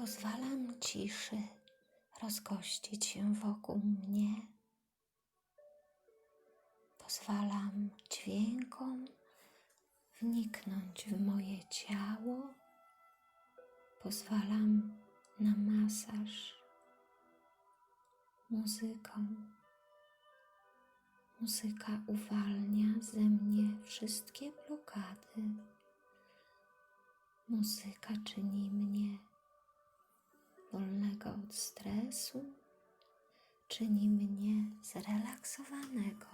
Pozwalam ciszy rozgościć się wokół mnie. Pozwalam dźwiękom wniknąć w moje ciało. Pozwalam na masaż muzyką. Muzyka uwalnia ze mnie wszystkie blokady. Muzyka czyni mnie wolnego od stresu, czyni mnie zrelaksowanego.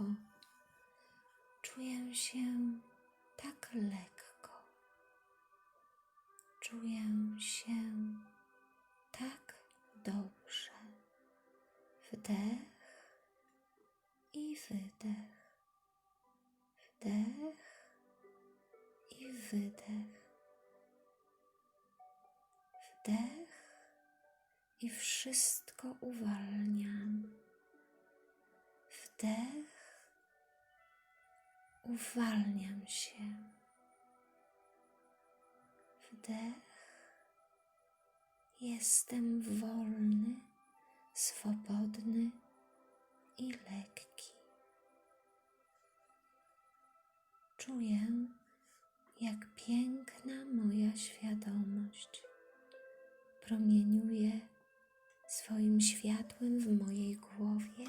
Czuję się tak lekko. Czuję się tak dobrze. Wdech i wydech. Wdech i wydech. Wszystko uwalniam. Wdech, uwalniam się. Wdech, jestem wolny, swobodny i lekki. Czuję, jak piękna moja świadomość promieniuje swoim światłem w mojej głowie.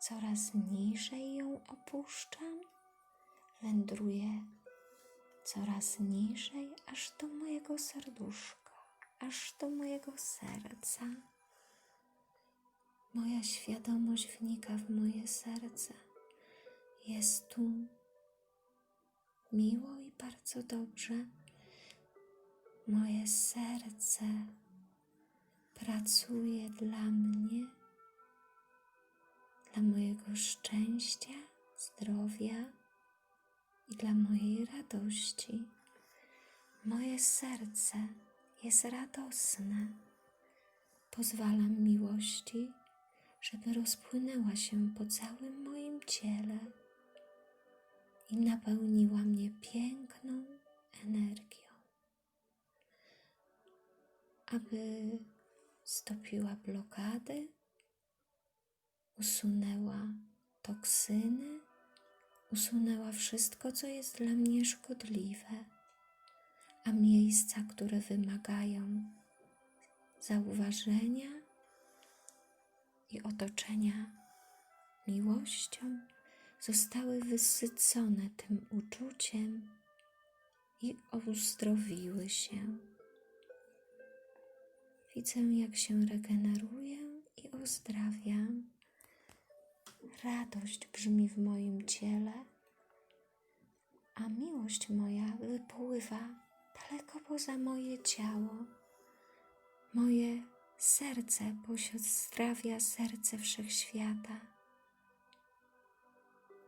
Coraz niżej ją opuszczam, wędruję coraz niżej, aż do mojego serduszka, aż do mojego serca. Moja świadomość wnika w moje serce. Jest tu miło i bardzo dobrze. Moje serce pracuje dla mnie, dla mojego szczęścia, zdrowia i dla mojej radości. Moje serce jest radosne. Pozwalam miłości, żeby rozpłynęła się po całym moim ciele i napełniła mnie piękną energią, aby stopiła blokady, usunęła toksyny, usunęła wszystko, co jest dla mnie szkodliwe, a miejsca, które wymagają zauważenia i otoczenia miłością, zostały wysycone tym uczuciem i uzdrowiły się. Widzę, jak się regeneruję i uzdrawiam. Radość brzmi w moim ciele, a miłość moja wypływa daleko poza moje ciało. Moje serce pozdrawia serce wszechświata.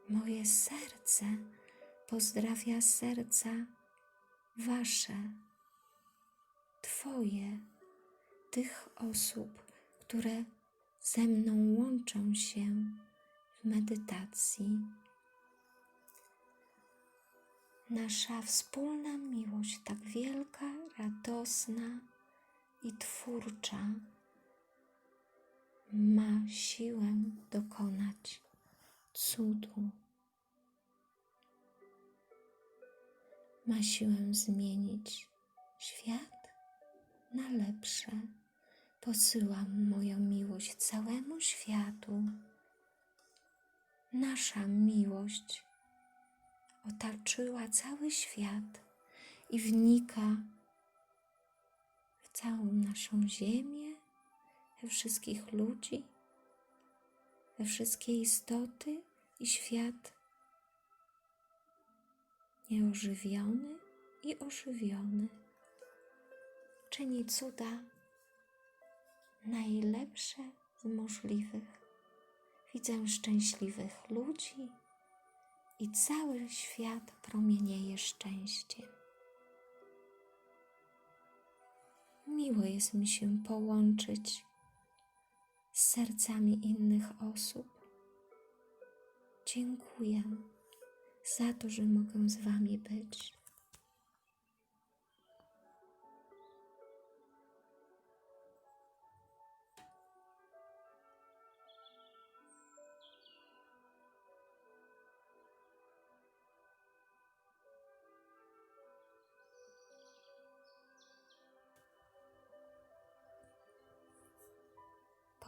Moje serce pozdrawia serca Wasze, Twoje, tych osób, które ze mną łączą się w medytacji. Nasza wspólna miłość, tak wielka, radosna i twórcza, ma siłę dokonać cudu. Ma siłę zmienić świat na lepsze. Posyłam moją miłość całemu światu. Nasza miłość otaczyła cały świat i wnika w całą naszą ziemię, we wszystkich ludzi, we wszystkie istoty i świat nieożywiony i ożywiony. Czyni cuda najlepsze z możliwych. Widzę szczęśliwych ludzi i cały świat promienieje szczęściem. Miło jest mi się połączyć z sercami innych osób. Dziękuję za to, że mogę z Wami być.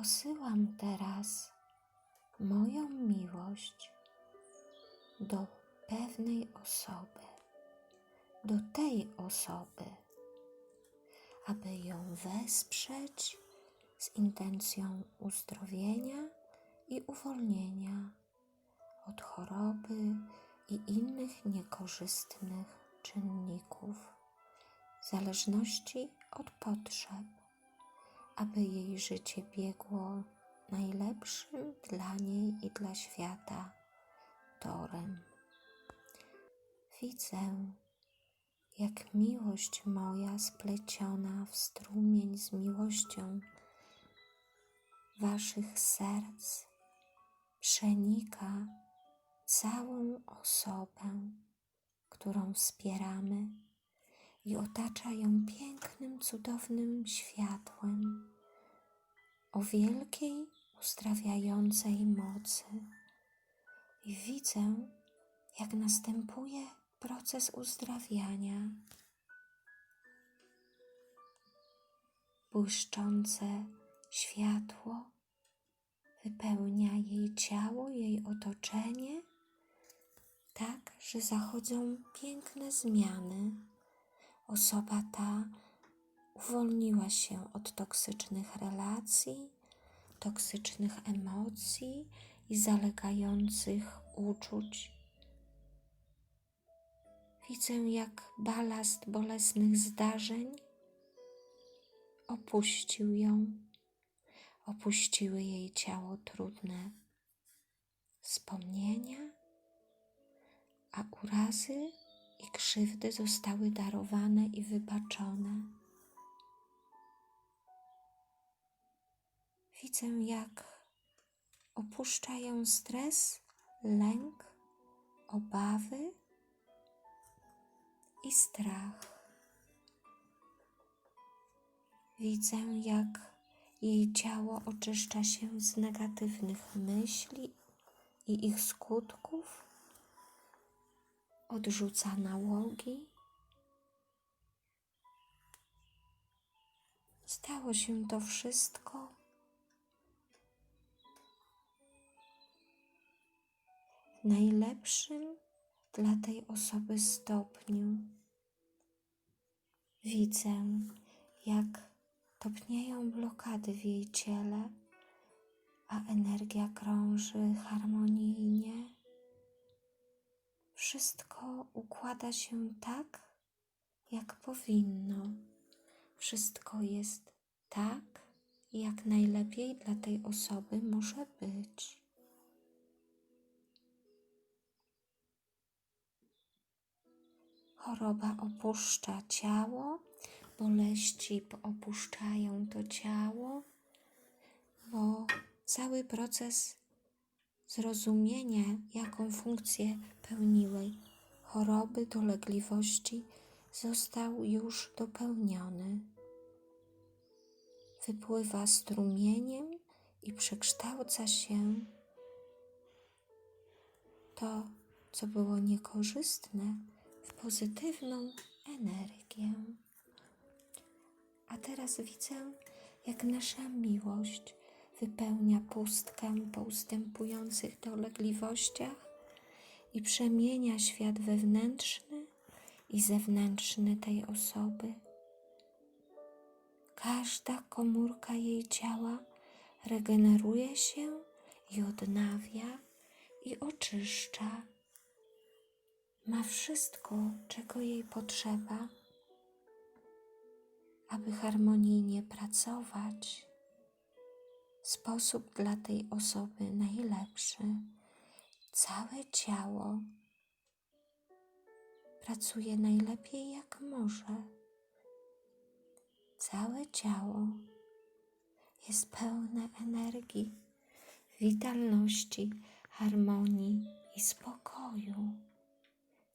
Posyłam teraz moją miłość do pewnej osoby, do tej osoby, aby ją wesprzeć z intencją uzdrowienia i uwolnienia od choroby i innych niekorzystnych czynników, zależności od potrzeb, aby jej życie biegło najlepszym dla niej i dla świata torem. Widzę, jak miłość moja spleciona w strumień z miłością Waszych serc przenika całą osobę, którą wspieramy i otacza ją pięknym, cudownym światłem o wielkiej, uzdrawiającej mocy. I widzę, jak następuje proces uzdrawiania. Błyszczące światło wypełnia jej ciało, jej otoczenie, tak, że zachodzą piękne zmiany. Osoba ta uwolniła się od toksycznych relacji, toksycznych emocji i zalegających uczuć. Widzę, jak balast bolesnych zdarzeń opuścił ją, opuściły jej ciało trudne wspomnienia, a urazy i krzywdy zostały darowane i wybaczone. Widzę, jak opuszcza ją stres, lęk, obawy i strach. Widzę, jak jej ciało oczyszcza się z negatywnych myśli i ich skutków, odrzuca nałogi. Stało się to wszystko w najlepszym dla tej osoby stopniu. Widzę, jak topnieją blokady w jej ciele, a energia krąży harmonijnie. Wszystko układa się tak, jak powinno. Wszystko jest tak, jak najlepiej dla tej osoby może być. Choroba opuszcza ciało, boleści opuszczają to ciało, bo cały proces zrozumienia, jaką funkcję pełniły choroby, dolegliwości, został już dopełniony. Wypływa strumieniem i przekształca się to, co było niekorzystne, w pozytywną energię. A teraz widzę, jak nasza miłość wypełnia pustkę po ustępujących dolegliwościach i przemienia świat wewnętrzny i zewnętrzny tej osoby. Każda komórka jej ciała regeneruje się i odnawia i oczyszcza. Ma wszystko, czego jej potrzeba aby harmonijnie pracować, sposób dla tej osoby najlepszy. Całe ciało pracuje najlepiej jak może. Całe ciało jest pełne energii, witalności, harmonii i spokoju.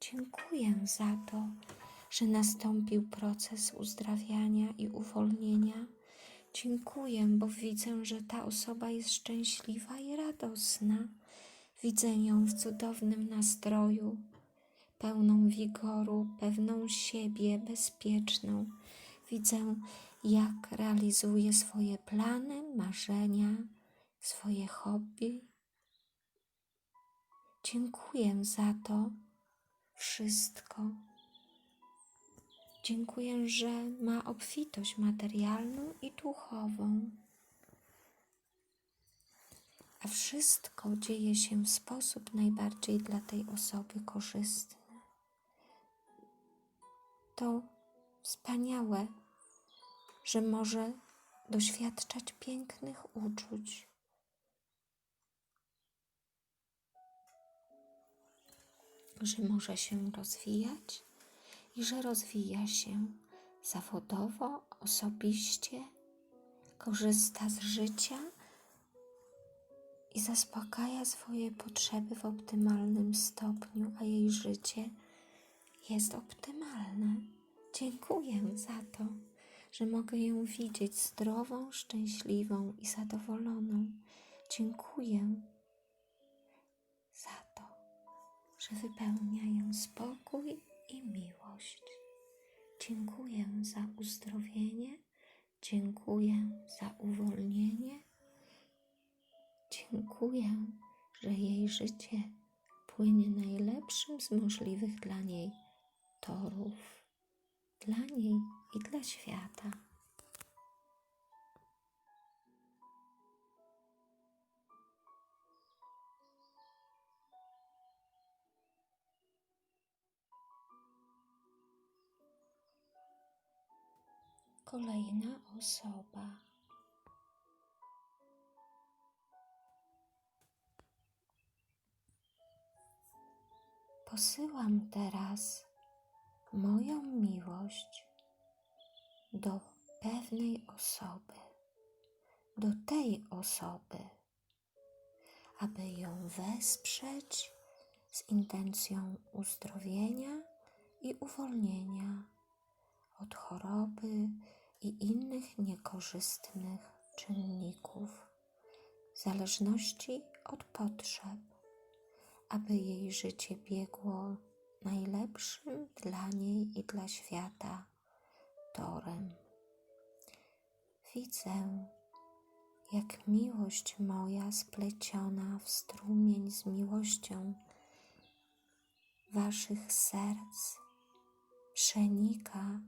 Dziękuję za to, że nastąpił proces uzdrawiania i uwolnienia. Dziękuję, bo widzę, że ta osoba jest szczęśliwa i radosna. Widzę ją w cudownym nastroju, pełną wigoru, pewną siebie, bezpieczną. Widzę, jak realizuje swoje plany, marzenia, swoje hobby. Dziękuję za to wszystko. Dziękuję, że ma obfitość materialną i duchową. A wszystko dzieje się w sposób najbardziej dla tej osoby korzystny. To wspaniałe, że może doświadczać pięknych uczuć. Że może się rozwijać i że rozwija się zawodowo, osobiście, korzysta z życia i zaspokaja swoje potrzeby w optymalnym stopniu, a jej życie jest optymalne. Dziękuję za to, że mogę ją widzieć zdrową, szczęśliwą i zadowoloną. Dziękuję za to, że wypełnia ją spokój i miłość. Dziękuję za uzdrowienie, dziękuję za uwolnienie, dziękuję, że jej życie płynie najlepszym z możliwych dla niej torów, dla niej i dla świata. Kolejna osoba. Posyłam teraz moją miłość do pewnej osoby, do tej osoby, aby ją wesprzeć z intencją uzdrowienia i uwolnienia od choroby i innych niekorzystnych czynników, zależności od potrzeb, aby jej życie biegło najlepszym dla niej i dla świata torem. Widzę, jak miłość moja spleciona w strumień z miłością Waszych serc przenika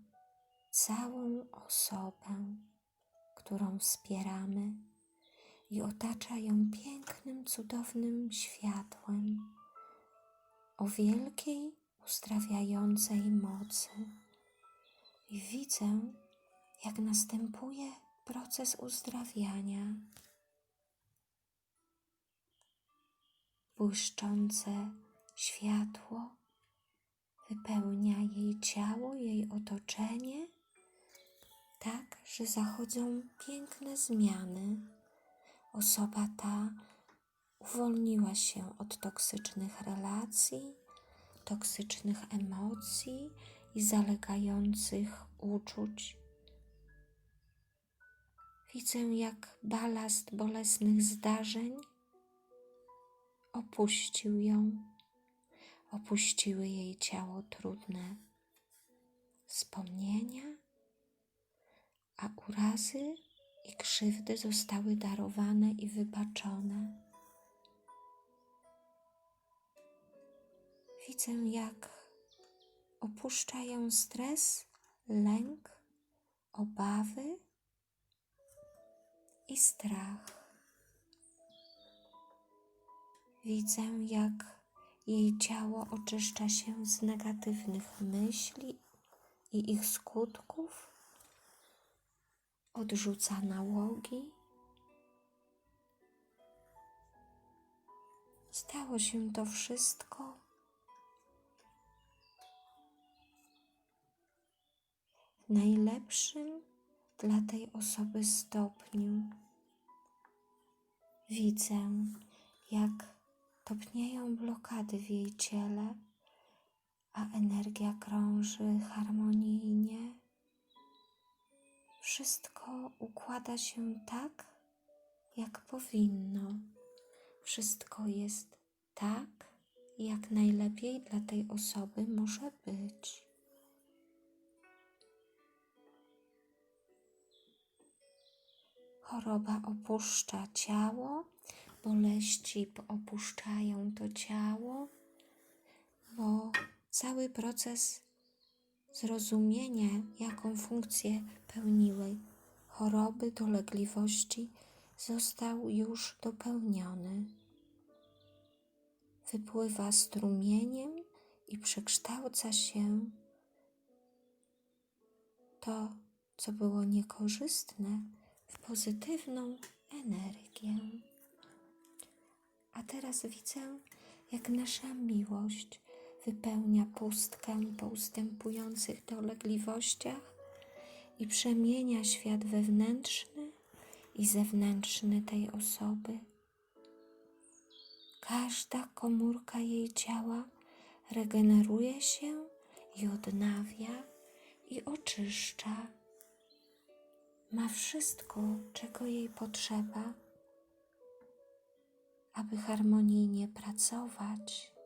całą osobę, którą wspieramy i otacza ją pięknym, cudownym światłem o wielkiej, uzdrawiającej mocy. I widzę, jak następuje proces uzdrawiania. Błyszczące światło wypełnia jej ciało, jej otoczenie, tak, że zachodzą piękne zmiany. Osoba ta uwolniła się od toksycznych relacji, toksycznych emocji i zalegających uczuć. Widzę, jak balast bolesnych zdarzeń opuścił ją, opuściły jej ciało trudne wspomnienia, a urazy i krzywdy zostały darowane i wybaczone. Widzę, jak opuszcza ją stres, lęk, obawy i strach. Widzę, jak jej ciało oczyszcza się z negatywnych myśli i ich skutków, odrzuca nałogi. Stało się to wszystko w najlepszym dla tej osoby stopniu. Widzę, jak topnieją blokady w jej ciele, a energia krąży harmonijnie wszystko układa się tak, jak powinno. Wszystko jest tak, jak najlepiej dla tej osoby może być. Choroba opuszcza ciało, boleści opuszczają to ciało, bo cały proces zrozumienia, jaką funkcję pełniły choroby, dolegliwości, został już dopełniony. Wypływa strumieniem i przekształca się to, co było niekorzystne, w pozytywną energię. A teraz widzę, jak nasza miłość wypełnia pustkę po ustępujących dolegliwościach i przemienia świat wewnętrzny i zewnętrzny tej osoby. Każda komórka jej ciała regeneruje się i odnawia i oczyszcza. Ma wszystko, czego jej potrzeba, aby harmonijnie pracować.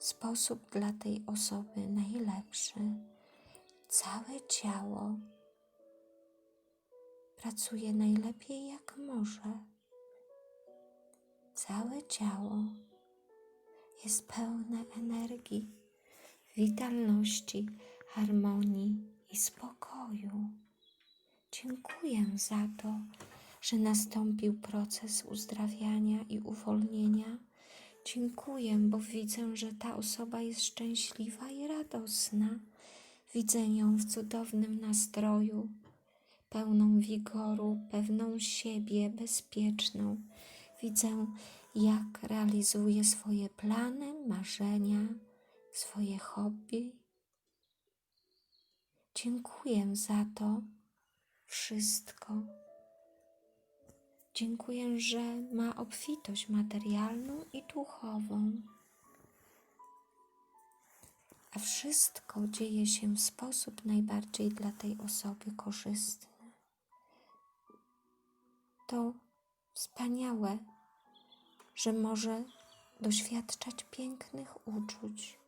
Sposób dla tej osoby najlepszy. Całe ciało pracuje najlepiej jak może. Całe ciało jest pełne energii, witalności, harmonii i spokoju. Dziękuję za to, że nastąpił proces uzdrawiania i uwolnienia. Dziękuję, bo widzę, że ta osoba jest szczęśliwa i radosna. Widzę ją w cudownym nastroju, pełną wigoru, pewną siebie, bezpieczną. Widzę, jak realizuje swoje plany, marzenia, swoje hobby. Dziękuję za to wszystko. Dziękuję, że ma obfitość materialną i duchową. A wszystko dzieje się w sposób najbardziej dla tej osoby korzystny. To wspaniałe, że może doświadczać pięknych uczuć.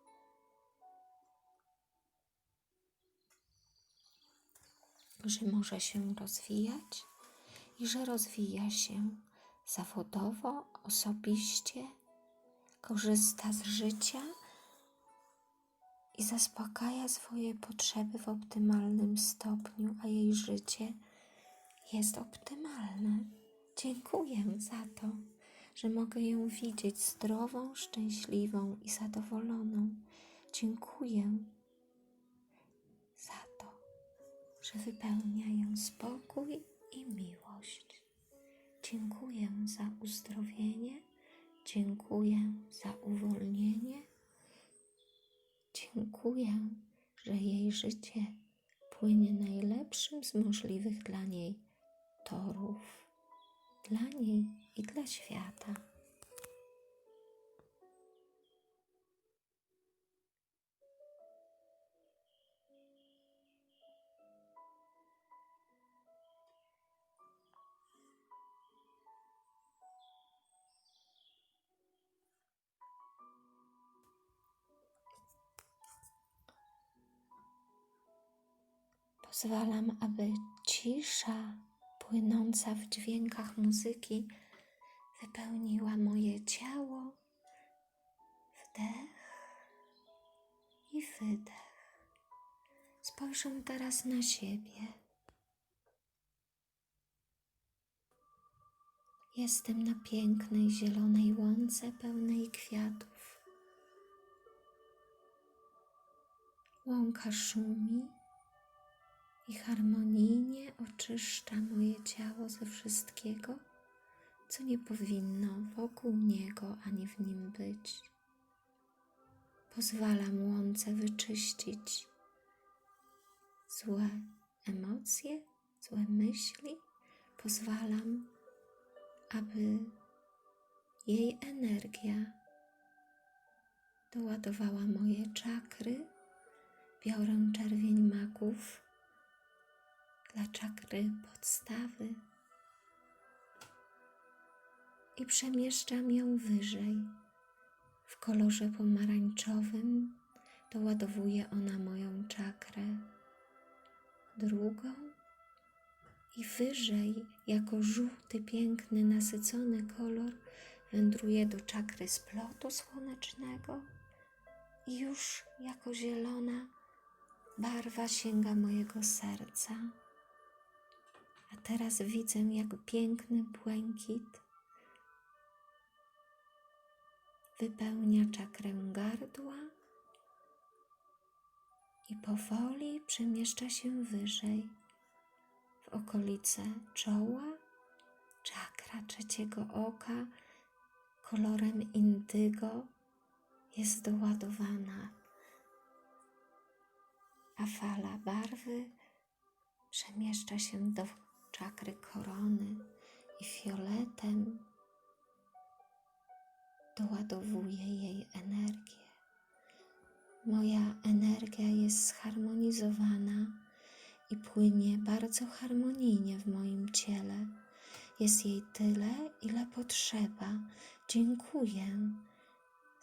Że może się rozwijać i że rozwija się zawodowo, osobiście, korzysta z życia i zaspokaja swoje potrzeby w optymalnym stopniu, a jej życie jest optymalne. Dziękuję za to, że mogę ją widzieć zdrową, szczęśliwą i zadowoloną. Dziękuję za to, że wypełnia ją spokój i miłość. Dziękuję za uzdrowienie, dziękuję za uwolnienie. Dziękuję, że jej życie płynie najlepszym z możliwych dla niej torów, dla niej i dla świata. Pozwalam, aby cisza płynąca w dźwiękach muzyki wypełniła moje ciało. Wdech i wydech. Spojrzę teraz na siebie. Jestem na pięknej zielonej łące pełnej kwiatów. Łąka szumi i harmonijnie oczyszcza moje ciało ze wszystkiego, co nie powinno wokół niego ani w nim być. Pozwalam łące wyczyścić złe emocje, złe myśli. Pozwalam, aby jej energia doładowała moje czakry. Biorę czerwień maków dla czakry podstawy i przemieszczam ją wyżej. W kolorze pomarańczowym doładowuje ona moją czakrę drugą i wyżej, jako żółty, piękny, nasycony kolor, wędruje do czakry splotu słonecznego i już jako zielona barwa sięga mojego serca. A teraz widzę, jak piękny błękit wypełnia czakrę gardła i powoli przemieszcza się wyżej w okolice czoła. Czakra trzeciego oka kolorem indygo jest doładowana, a fala barwy przemieszcza się do czakry korony i fioletem doładowuje jej energię. Moja energia jest zharmonizowana i płynie bardzo harmonijnie w moim ciele. Jest jej tyle, ile potrzeba. Dziękuję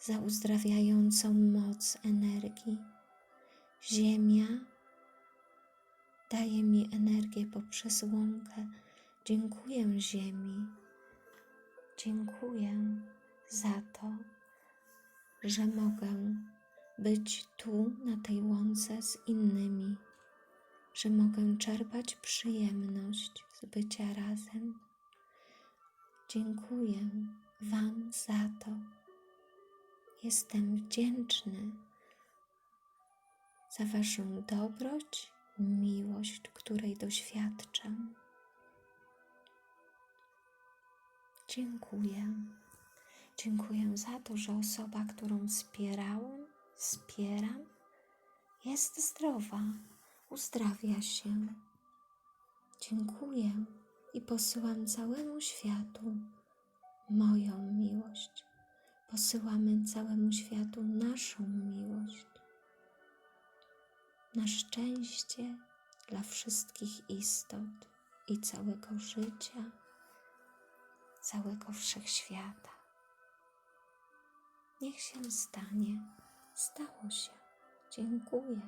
za uzdrawiającą moc energii. Ziemia daje mi energię poprzez łąkę. Dziękuję Ziemi. Dziękuję za to, że mogę być tu na tej łące z innymi, że mogę czerpać przyjemność z bycia razem. Dziękuję Wam za to. Jestem wdzięczny za Waszą dobroć, miłość, której doświadczam. Dziękuję. Dziękuję za to, że osoba, którą wspierałam, wspieram, jest zdrowa, uzdrawia się. Dziękuję i posyłam całemu światu moją miłość. Posyłamy całemu światu naszą miłość. Na szczęście dla wszystkich istot i całego życia, całego wszechświata. Niech się stanie. Stało się. Dziękuję.